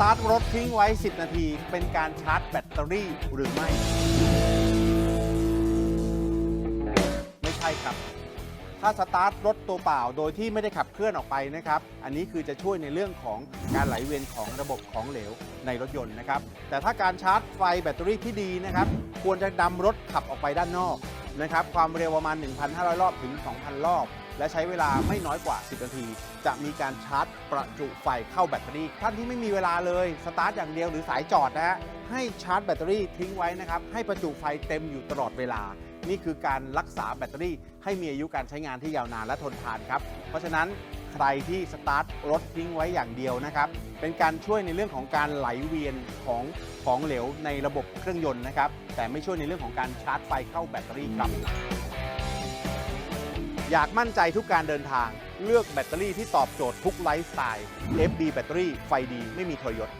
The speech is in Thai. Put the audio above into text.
ตาร์ทรถทิ้งไว้ 10 นาที เป็นการชาร์จแบตเตอรี่หรือไม่ ไม่ใช่ครับ ถ้าสตาร์ทรถตัวเปล่าโดยที่ไม่ได้ขับเคลื่อนออกไปนะครับ อันนี้คือจะช่วยในเรื่องของการไหลเวียนของระบบของเหลวในรถยนต์นะครับ แต่ถ้าการชาร์จไฟแบตเตอรี่ที่ดีนะครับ ควรจะนำรถขับออกไปด้านนอกนะครับ ความเร็วประมาณ 1,500 รอบถึง 2,000 รอบ และใช้เวลาไม่น้อยกว่า 10 นาที จะมีการชาร์จประจุไฟเข้าแบตเตอรี่ ท่านที่ไม่มีเวลาเลย สตาร์ทอย่างเดียวหรือสายจอดนะฮะ ให้ชาร์จแบตเตอรี่ทิ้งไว้นะครับ ให้ประจุไฟเต็มอยู่ตลอดเวลา นี่คือการรักษาแบตเตอรี่ ให้มีอายุการใช้งานที่ยาวนานและทนทานครับ เพราะฉะนั้นใครที่สตาร์ทรถทิ้งไว้อย่างเดียวนะครับ เป็นการช่วยในเรื่องของการไหลเวียนของของเหลวในระบบเครื่องยนต์นะครับ แต่ไม่ช่วยในเรื่องของการชาร์จไฟเข้าแบตเตอรี่ครับ อยากมั่นใจทุกการเดินทาง เลือกแบตเตอรี่ที่ตอบโจทย์ทุกไลฟ์สไตล์ FB แบตเตอรี่ไฟดีไม่มีทรยศ